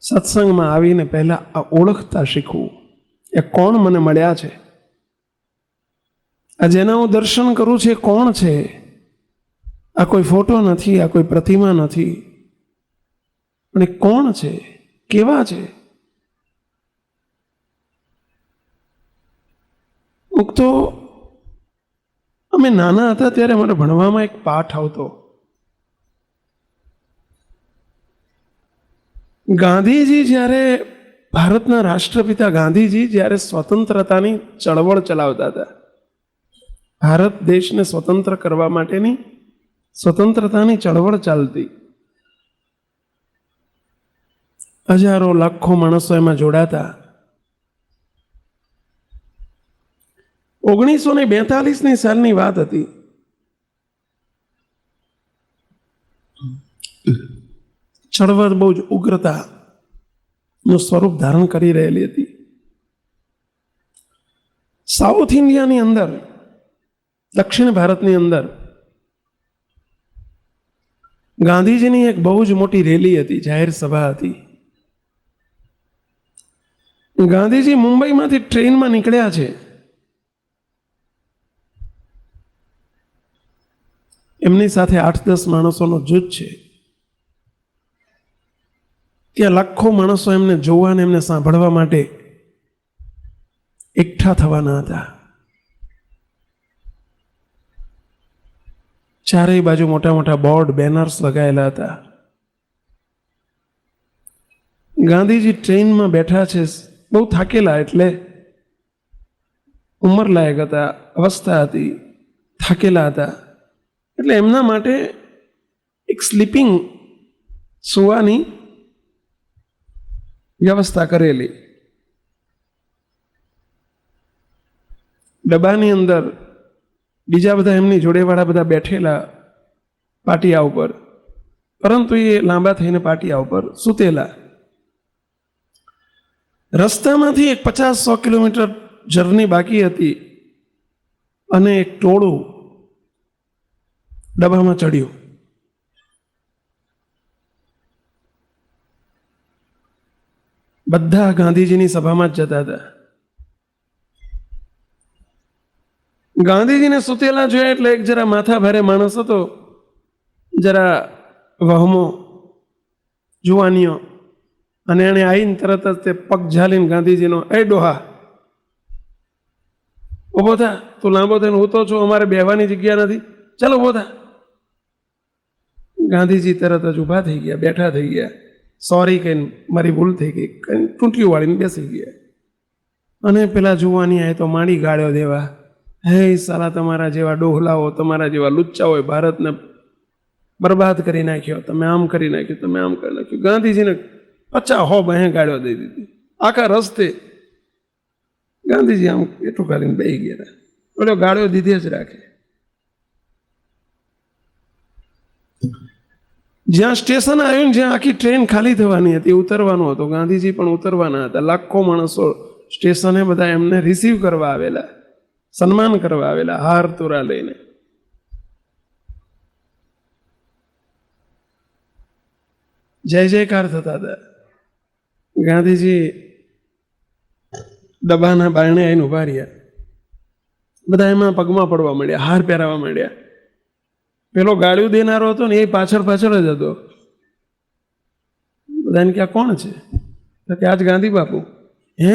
સત્સંગમાં આવીને પહેલાં આ ઓળખતા શીખવું. એ કોણ મને મળ્યા છે? આ જેના હું દર્શન કરું છું એ કોણ છે? આ કોઈ ફોટો નથી, આ કોઈ પ્રતિમા નથી. એ કોણ છે? કેવા છે? તો અમે નાના હતા ત્યારે મારે ભણવામાં એક પાઠ આવતો. ગાંધીજી જ્યારે ભારતના રાષ્ટ્રપિતા ગાંધીજી જ્યારે સ્વતંત્રતાની ચળવળ ચલાવતા હતા. ભારત દેશને સ્વતંત્ર કરવા માટેની સ્વતંત્રતાની ચળવળ ચાલતી. હજારો, લાખો માણસો એમાં જોડાતા. ઓગણીસો ને બેતાલીસની સાલની વાત હતી. ચળવળ બહુ જ ઉગ્રતા નું સ્વરૂપ ધારણ કરી રહેલી હતી. સાઉથ ઇન્ડિયાની અંદર, દક્ષિણ ભારતની અંદર, ગાંધીજીની એક બહુ જ મોટી રેલી હતી, જાહેર સભા હતી. ગાંધીજી મુંબઈમાંથી ટ્રેનમાં નીકળ્યા છે. એમની સાથે આઠ દસ માણસોનો જૂથ છે. ત્યાં લાખો માણસો એમને જોવા એમને સાંભળવા માટે એકઠા થવાના હતા. ચારેય બાજુ મોટા મોટા બોર્ડ, બેનર્સ લગાયેલા હતા. ગાંધીજી ટ્રેનમાં બેઠા છે, બહુ થાકેલા એટલે ઉંમર લાયક હતા, અવસ્થા હતી, થાકેલા હતા. એટલે એમના માટે એક સ્લીપિંગ સુવાની વ્યવસ્થા કરેલી. ડબ્બાની અંદર બીજા બધા એમની જોડેવાળા બધા બેઠેલા પાટિયા ઉપર, પરંતુ એ લાંબા થઈને પાટિયા ઉપર સૂતેલા. રસ્તામાંથી એક પચાસ સો કિલોમીટર જર્ની બાકી હતી અને એક ટોળું ડબ્બામાં ચડ્યું. બધા ગાંધીજીની સભામાં જ જતા હતા. ગાંધીજીને સુતેલા જોયા એટલે એક જરા માથા ભારે માણસ હતો. જરા વહમો, જુવાનીઓ, અને એણે આવીને તરત જ તે પગ ઝાલીને ગાંધીજીનો, એ ડોહા, ઊભો થા, તું લાંબો થઈને ઊતો છું, અમારે બેહવાની જગ્યા નથી. ચાલો ઊભો થા. ગાંધીજી તરત જ ઊભા થઈ ગયા, બેઠા થઈ ગયા. સોરી કહીને મારી ભૂલ થઈ ગઈ. કઈ ટૂંટિયું વાળીને બેસી ગયા. અને પેલા જોવાની આય તો માડી ગાળ્યો દેવા. હે સાલા તમારા જેવા ડોહલાઓ, તમારા જેવા લુચ્ચાઓએ ભારતને બરબાદ કરી નાખ્યો. તમે આમ કરી નાખ્યું, તમે આમ કરી નાખ્યું. ગાંધીજીને પચા હો બહે ગાળ્યો દઈ દીધી. આખા રસ્તે ગાંધીજી આમ એટલું કરીને બે ગયા. ઓલો ગાળ્યો દીધી જ રાખે. જ્યાં સ્ટેશન આવ્યું ને જ્યાં આખી ટ્રેન ખાલી થવાની હતી, ઉતરવાનું હતું. ગાંધીજી પણ ઉતરવાના હતા. લાખો માણસો સ્ટેશને બધા એમને રિસીવ કરવા આવેલા, સન્માન કરવા આવેલા, હાર તોરા લઈને. જય જયકાર થતા હતા. ગાંધીજી ડબ્બાના બારણે આવીને ઊભા રહ્યા. બધા એમાં પગમાં પડવા માંડ્યા, હાર પહેરાવા માંડ્યા. પેલો ગાળ્યું દેનારો હતો ને એ પાછળ પાછળ જ હતો. બધાને કે આ કોણ છે? તો કે આજ ગાંધી બાપુ. હે?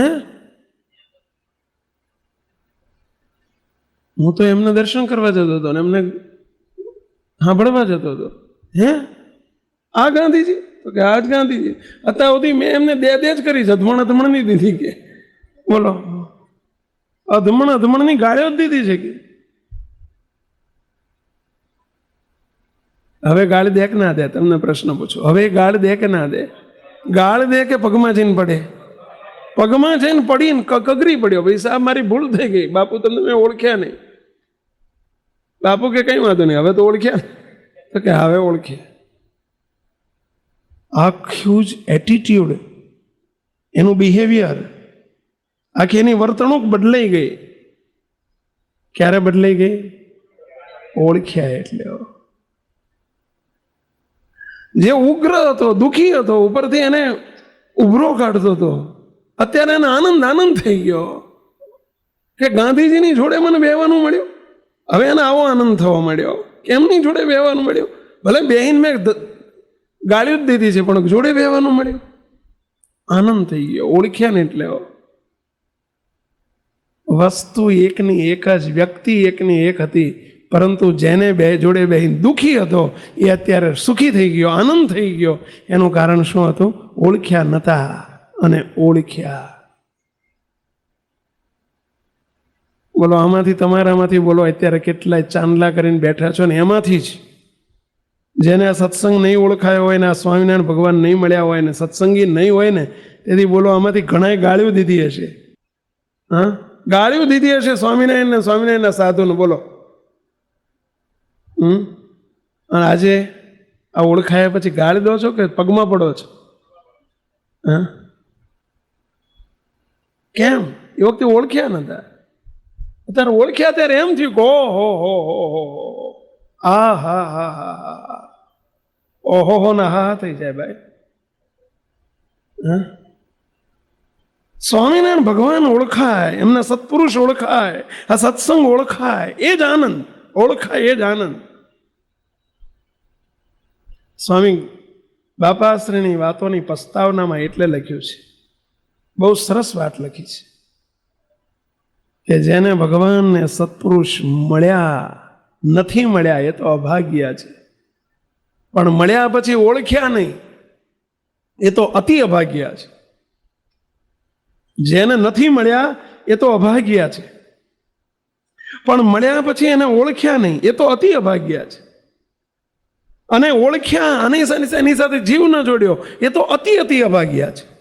હું તો એમને દર્શન કરવા જતો હતો ને એમને સાંભળવા જતો હતો. હે? આ ગાંધીજી? તો કે આ જ ગાંધીજી. અત્યાર સુધી મેં એમને દે દે જ કરી અધમણ અધમણની દીધી કે. બોલો. અધમણ અધમણની ગાળ્યો જ દીધી છે કે. હવે ગાળ દે કે ના દે, તમને પ્રશ્ન પૂછો. હવે ગાળ દે કે ના દે. ગાળ દે કે પગમાં જઈને પડે. પગમાં જઈને પડીને કગરી પડ્યો. ભાઈ, સાહેબ, મારી ભૂલ થઈ ગઈ. બાપુ તમને મેં ઓળખ્યા નહીં. બાપુ કે કઈ વાંધો નહીં. હવે તો ઓળખ્યા તો કે હવે ઓળખ્યા આખું જ એટીટ્યુડ એનું બિહેવિયર આખી એની વર્તણૂક બદલાઈ ગઈ. ક્યારે બદલાઈ ગઈ? ઓળખ્યા એટલે. જે ઉગ્ર હતો, દુઃખી હતો, ઉપરથી એને ઉભરો કાઢતો હતો. અત્યારે એને આનંદ આનંદ થઈ ગયો. કે ગાંધીજીની જોડે મને બેવાનું મળ્યું. હવે એને આવો આનંદ થવા મળ્યો એમની જોડે બેવાનું મળ્યું. ભલે બેહીન મેં ગાળ્યું જ દીધી છે, પણ જોડે બેવાનું મળ્યું. આનંદ થઈ ગયો, ઓળખ્યા ને એટલે. વસ્તુ એકની એક જ, વ્યક્તિ એકની એક હતી. પરંતુ જેને બે જોડે બે દુઃખી હતો, એ અત્યારે સુખી થઈ ગયો, આનંદ થઈ ગયો. એનું કારણ શું હતું? ઓળખ્યા નતા અને ઓળખ્યા. બોલો, આમાંથી તમારામાંથી બોલો, અત્યારે કેટલાય ચાંદલા કરીને બેઠા છો ને એમાંથી જ. જેને આ સત્સંગ નહીં ઓળખાયો હોય ને, આ સ્વામિનારાયણ ભગવાન નહીં મળ્યા હોય ને, સત્સંગી નહીં હોય ને, તેથી બોલો, આમાંથી ઘણાય ગાળ્યું દીધી હશે. હા? ગાળ્યું દીધી હશે સ્વામિનારાયણ ને સ્વામિનારાયણના સાધુને, બોલો. હમ? અને આજે આ ઓળખાયા પછી ગાળી દો છો કે પગમાં પડો છો? હા? કેમ? એ વખતે ઓળખ્યા નતા. અત્યારે ઓળખ્યા ત્યારે એમ થયું કે ઓહો હો હો હો હો આ હા હા હા હા હા. ઓહો, હો, ના, હા હા, થઈ જાય ભાઈ. હા? સ્વામિનારાયણ ભગવાન ઓળખાય, એમના સત્પુરુષ ઓળખાય, આ સત્સંગ ઓળખાય, એ જ આનંદ. ઓળખાય એ જ આનંદ. સ્વામી બાપાશ્રીની વાતોની પ્રસ્તાવનામાં એટલે લખ્યું છે. બહુ સરસ વાત લખી છે. કે જેને ભગવાનને સત્પુરુષ મળ્યા નથી મળ્યા એ તો અભાગ્ય છે. પણ મળ્યા પછી ઓળખ્યા નહીં એ તો અતિ અભાગ્ય છે. જેને નથી મળ્યા એ તો અભાગ્ય છે. પણ મળ્યા પછી એને ઓળખ્યા નહીં. એ તો અતિ અભાગ્યા છે. અને ઓળખ્યા અને એની સાથે જીવ ન જોડ્યો. એ તો અતિ અતિ અભાગ્યા છે.